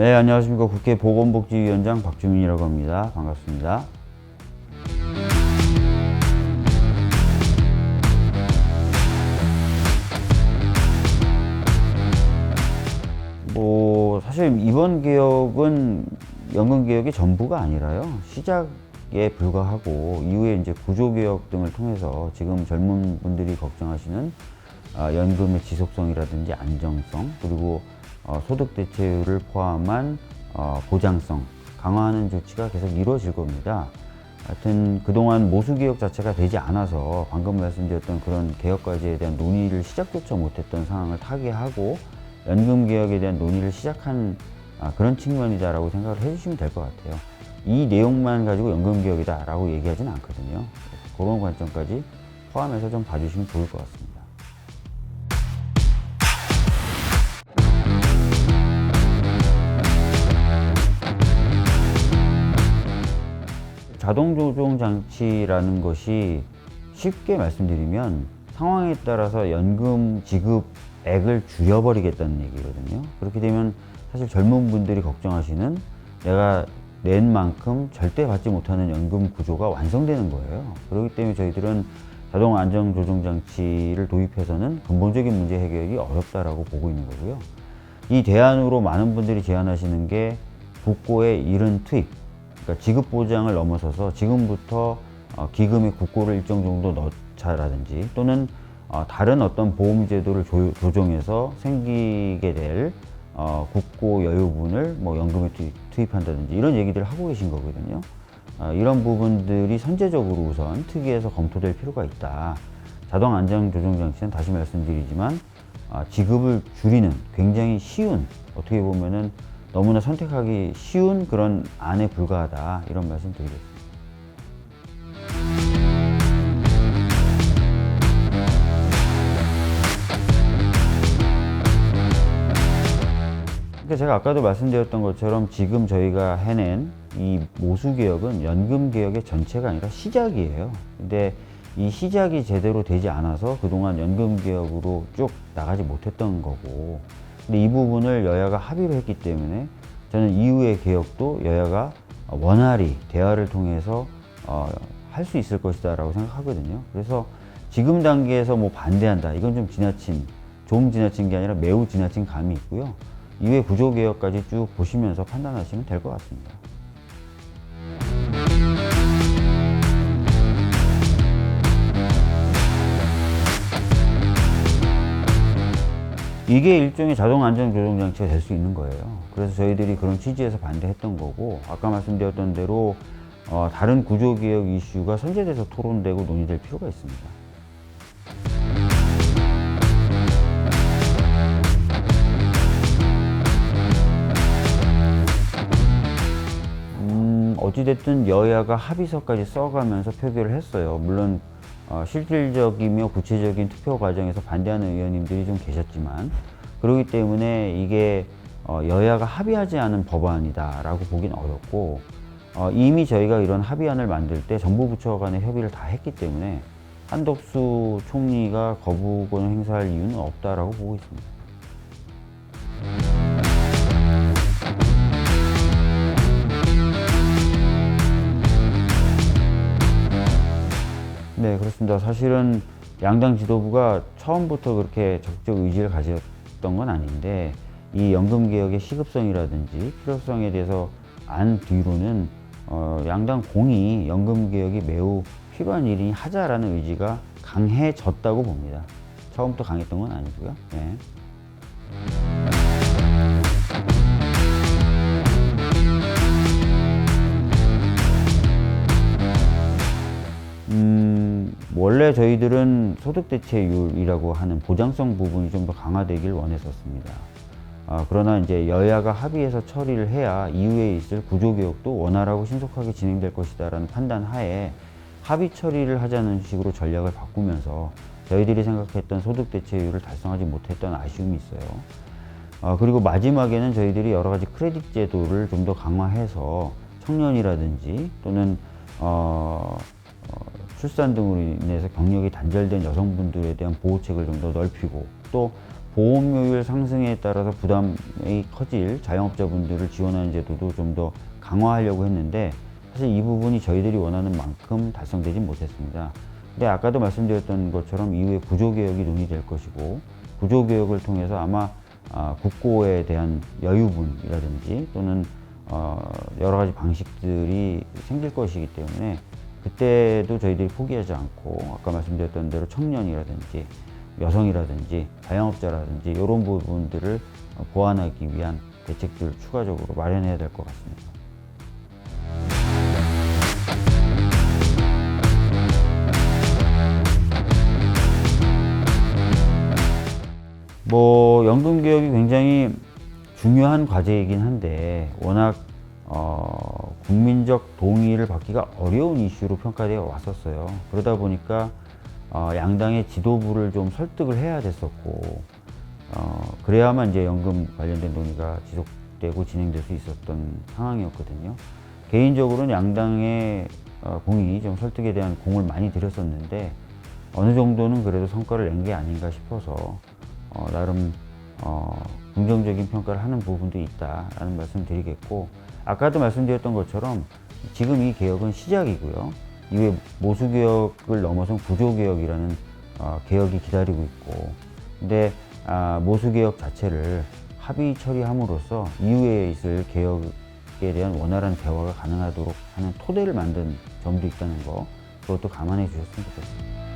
네, 안녕하십니까. 국회 보건복지위원장 박주민이라고 합니다. 반갑습니다. 뭐, 사실 이번 개혁은 연금 개혁의 전부가 아니라요. 시작에 불과하고, 이후에 이제 구조개혁 등을 통해서 지금 젊은 분들이 걱정하시는 아, 연금의 지속성이라든지 안정성, 그리고 어, 소득 대체율을 포함한 어, 보장성 강화하는 조치가 계속 이루어질 겁니다. 하여튼 그동안 모수 개혁 자체가 되지 않아서 방금 말씀드렸던 그런 개혁 과제에 대한 논의를 시작조차 못했던 상황을 타개하고 연금 개혁에 대한 논의를 시작한 아, 그런 측면이다라고 생각을 해주시면 될 것 같아요. 이 내용만 가지고 연금 개혁이다라고 얘기하지는 않거든요. 그런 관점까지 포함해서 좀 봐주시면 좋을 것 같습니다. 자동 조종 장치라는 것이 쉽게 말씀드리면 상황에 따라서 연금 지급액을 줄여버리겠다는 얘기거든요. 그렇게 되면 사실 젊은 분들이 걱정하시는 내가 낸 만큼 절대 받지 못하는 연금 구조가 완성되는 거예요. 그렇기 때문에 저희들은 자동 안정 조정 장치를 도입해서는 근본적인 문제 해결이 어렵다라고 보고 있는 거고요. 이 대안으로 많은 분들이 제안하시는 게 국고의 이른 투입, 그러니까 지급 보장을 넘어서서 지금부터 어, 기금의 국고를 일정 정도 넣자라든지 또는 어, 다른 어떤 보험 제도를 조, 조정해서 생기게 될 어, 국고 여유분을 뭐 연금에 투입, 투입 한다든지 이런 얘기들을 하고 계신 거거든요. 어, 이런 부분들이 선제적으로 우선 특위에서 검토될 필요가 있다. 자동 안정 조정 장치는 다시 말씀드리지만 아, 지급을 줄이는 굉장히 쉬운 어떻게 보면은 너무나 선택하기 쉬운 그런 안에 불과하다 이런 말씀 드리겠습니다. 그러니까 제가 아까도 말씀드렸던 것처럼 지금 저희가 해낸 이 모수 개혁은 연금 개혁의 전체가 아니라 시작이에요. 근데 이 시작이 제대로 되지 않아서 그동안 연금 개혁으로 쭉 나가지 못했던 거고 근데 이 부분을 여야가 합의를 했기 때문에 저는 이후의 개혁도 여야가 원활히 대화를 통해서 어, 할 수 있을 것이다라고 생각하거든요. 그래서 지금 단계에서 뭐 반대한다 이건 좀 지나친 좀 지나친 게 아니라 매우 지나친 감이 있고요. 이후에 구조 개혁까지 쭉 보시면서 판단하시면 될 것 같습니다. 이게 일종의 자동 안전 조정 장치가 될 수 있는 거예요. 그래서 저희들이 그런 취지에서 반대했던 거고 아까 말씀드렸던 대로 어, 다른 구조 개혁 이슈가 선제돼서 토론되고 논의될 필요가 있습니다. 음, 어찌됐든 여야가 합의서까지 써가면서 표결을 했어요. 물론 어, 실질적이며 구체적인 투표 과정에서 반대하는 의원님들이 좀 계셨지만 그렇기 때문에 이게 어, 여야가 합의하지 않은 법안이다라고 보기는 어렵고 어, 이미 저희가 이런 합의안을 만들 때 정부 부처 간의 협의를 다 했기 때문에 한덕수 총리가 거부권을 행사할 이유는 없다라고 보고 있습니다. 그렇습니다. 사실은 양당 지도부가 처음부터 그렇게 적극적 의지를 가졌던 건 아닌데 이 연금 개혁의 시급성이라든지 필요성에 대해서 안 뒤로는 어, 양당 공이 연금 개혁이 매우 필요한 일이 하자라는 의지가 강해졌다고 봅니다. 처음부터 강했던 건 아니고요. 네. 원래 저희들은 소득 대체율이라고 하는 보장성 부분이 좀 더 강화되길 원했었습니다. 아, 그러나 이제 여야가 합의해서 처리를 해야 이후에 있을 구조개혁도 원활하고 신속하게 진행될 것이다라는 판단 하에 합의 처리를 하자는 식으로 전략을 바꾸면서 저희들이 생각했던 소득 대체율을 달성하지 못했던 아쉬움이 있어요. 아, 그리고 마지막에는 저희들이 여러 가지 크레딧 제도를 좀 더 강화해서 청년이라든지 또는 어, 어, 출산 등으로 인해서 경력이 단절된 여성분들에 대한 보호책을 좀 더 넓히고 또 보험료율 상승에 따라서 부담이 커질 자영업자분들을 지원하는 제도도 좀 더 강화하려고 했는데 사실 이 부분이 저희들이 원하는 만큼 달성되지 못했습니다. 근데 아까도 말씀드렸던 것처럼 이후에 구조개혁이 논의될 것이고 구조개혁을 통해서 아마 아, 국고에 대한 여유분이라든지 또는 어, 여러 가지 방식들이 생길 것이기 때문에 그때도 저희들이 포기하지 않고 아까 말씀드렸던 대로 청년이라든지 여성이라든지 자영업자라든지 이런 부분들을 어, 보완하기 위한 대책들을 추가적으로 마련해야 될 것 같습니다. 뭐 연금 개혁이 굉장히 중요한 과제이긴 한데 워낙 어, 국민적 동의를 받기가 어려운 이슈로 평가되어 왔었어요. 그러다 보니까 어, 양당의 지도부를 좀 설득을 해야 됐었고 어, 그래야만 이제 연금 관련된 논의가 지속되고 진행될 수 있었던 상황이었거든요. 개인적으로는 양당의 어, 공이 좀 설득에 대한 공을 많이 들였었는데 어느 정도는 그래도 성과를 낸 게 아닌가 싶어서 어, 나름 어, 긍정적인 평가를 하는 부분도 있다라는 말씀 드리겠고 아까도 말씀드렸던 것처럼 지금 이 개혁은 시작이고요. 이후에 모수 개혁을 넘어선 구조 개혁이라는 어, 개혁이 기다리고 있고 근데 아, 모수 개혁 자체를 합의 처리함으로써 이후에 있을 개혁에 대한 원활한 대화가 가능하도록 하는 토대를 만든 점도 있다는 거 그것도 감안해 주셨으면 좋겠습니다.